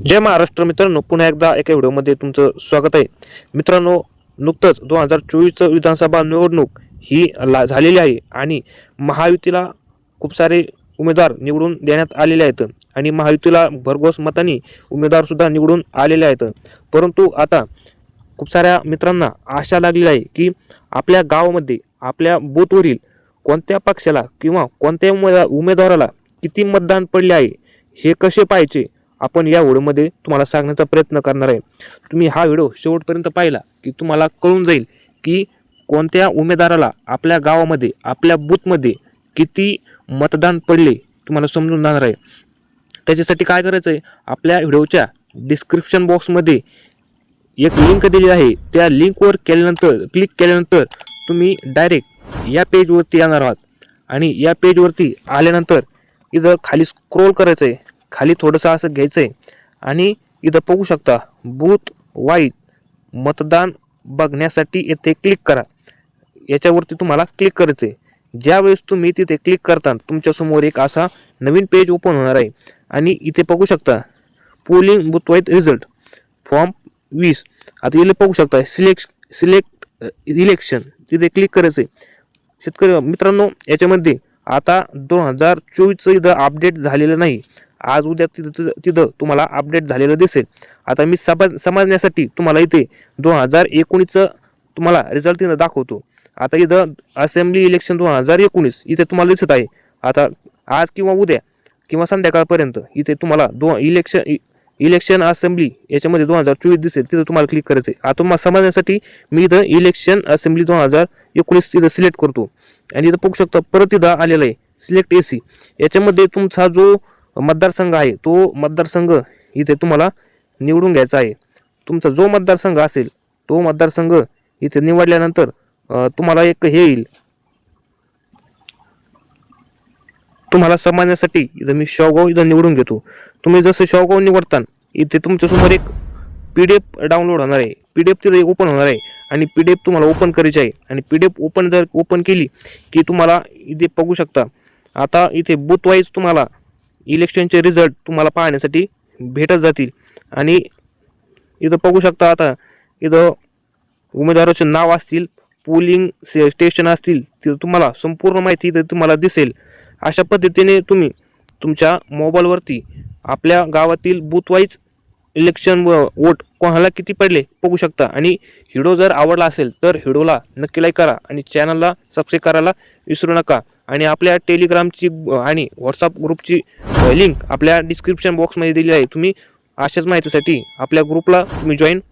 जय महाराष्ट्र मित्रांनो पुन्हा एकदा एका व्हिडिओमध्ये तुमचं स्वागत आहे. मित्रांनो नुकतंच दोन हजार चोवीसचं विधानसभा निवडणूक ही ला झालेली आहे आणि महायुतीला खूप सारे उमेदवार निवडून देण्यात आलेले आहेत आणि महायुतीला भरघोस मतांनी उमेदवारसुद्धा निवडून आलेले आहेत. परंतु आता खूप साऱ्या मित्रांना आशा लागलेली आहे की आपल्या गावामध्ये आपल्या बूथवरील कोणत्या पक्षाला किंवा कोणत्या उमेदवाराला किती मतदान पडले आहे हे कसे पाहायचे आपण या व्हिडिओमध्ये तुम्हाला सांगण्याचा प्रयत्न करणार आहे. तुम्ही हा व्हिडिओ शेवटपर्यंत पाहिला की तुम्हाला कळून जाईल की कोणत्या उमेदवाराला आपल्या गावामध्ये आपल्या बूथमध्ये किती मतदान पडले तुम्हाला समजून जाणार आहे. त्याच्यासाठी काय करायचं आहे आपल्या व्हिडिओच्या डिस्क्रिप्शन बॉक्समध्ये एक लिंक दिली आहे. त्या लिंकवर केल्यानंतर क्लिक केल्यानंतर तुम्ही डायरेक्ट या पेजवरती येणार आहात. आणि या पेजवरती आल्यानंतर इथं खाली स्क्रोल करायचं आहे खाली थोडंसं असं घ्यायचं आहे आणि इथं बघू शकता बूथ वाईज मतदान बघण्यासाठी येथे क्लिक करा. याच्यावरती तुम्हाला क्लिक करायचं आहे ज्यावेळेस तुम्ही तिथे क्लिक करता तुमच्यासमोर एक असा नवीन पेज ओपन होणार आहे. आणि इथे बघू शकता polling booth wise result form वीस. आता इथे बघू शकता सिलेक्ट सिलेक्ट इलेक्शन तिथे क्लिक करायचं आहे शेतकरी मित्रांनो याच्यामध्ये आता दोन हजार चोवीसचं इथं अपडेट झालेलं नाही. आज उद्या तिथं तिथं तिथं तुम्हाला अपडेट झालेलं दिसेल. आता मी समज समजण्यासाठी तुम्हाला इथे दोन हजार एकोणीसचं तुम्हाला रिझल्ट तिथं दाखवतो. आता इथं असेंब्ली इलेक्शन दोन हजार एकोणीस इथे तुम्हाला दिसत आहे. आता आज किंवा उद्या किंवा संध्याकाळपर्यंत इथे तुम्हाला दोन इलेक्शन इलेक्शन असेंब्ली याच्यामध्ये दोन हजार चोवीस दिसेल. तिथं तुम्हाला क्लिक करायचं आहे आता तुम्हाला समजण्यासाठी मी इथं इलेक्शन असेंब्ली दोन हजार एकोणीस तिथं सिलेक्ट करतो. आणि इथं बघू शकता परत इथं आलेलं आहे. सिलेक्ट ए सी याच्यामध्ये तुमचा जो मतदारसंघ आहे तो मतदारसंघ इथे तुम्हाला निवडून घ्यायचा आहे. तुमचा जो मतदारसंघ असेल तो मतदारसंघ इथे निवडल्यानंतर तुम्हाला एक हे येईल. तुम्हाला समजण्यासाठी इथं मी शेवगाव इथं निवडून घेतो. तुम्ही जसं शेवगाव निवडता इथे तुमच्यासमोर एक पी डी एफ डाउनलोड होणार आहे. पी डी एफ तिथे ओपन होणार आहे. आणि पी डी एफ तुम्हाला ओपन करायची आहे. आणि पी डी एफ ओपन जर ओपन केली की तुम्हाला इथे बघू शकता. आता इथे बूथ वाईज तुम्हाला इलेक्शनचे रिझल्ट तुम्हाला पाहण्यासाठी भेटत जातील. आणि इथं बघू शकता आता इथं उमेदवाराचे नाव असतील पोलिंग स्टेशन असतील तिथं तुम्हाला संपूर्ण माहिती इथं तुम्हाला दिसेल. अशा पद्धतीने तुम्ही तुमच्या मोबाईलवरती आपल्या गावातील बूथवाईज इलेक्शन व वोट कोणाला किती पडले बघू शकता. आणि व्हिडिओ जर आवडला असेल तर व्हिडिओला नक्की लाईक करा आणि चॅनलला सबस्क्राईब करायला विसरू नका. आणि आपल्या टेलिग्रामची आणि व्हॉट्सअप ग्रुपची लिंक आपल्या डिस्क्रिप्शन बॉक्समध्ये दिली आहे. तुम्ही अशाच माहितीसाठी आपल्या ग्रुपला तुम्ही जॉईन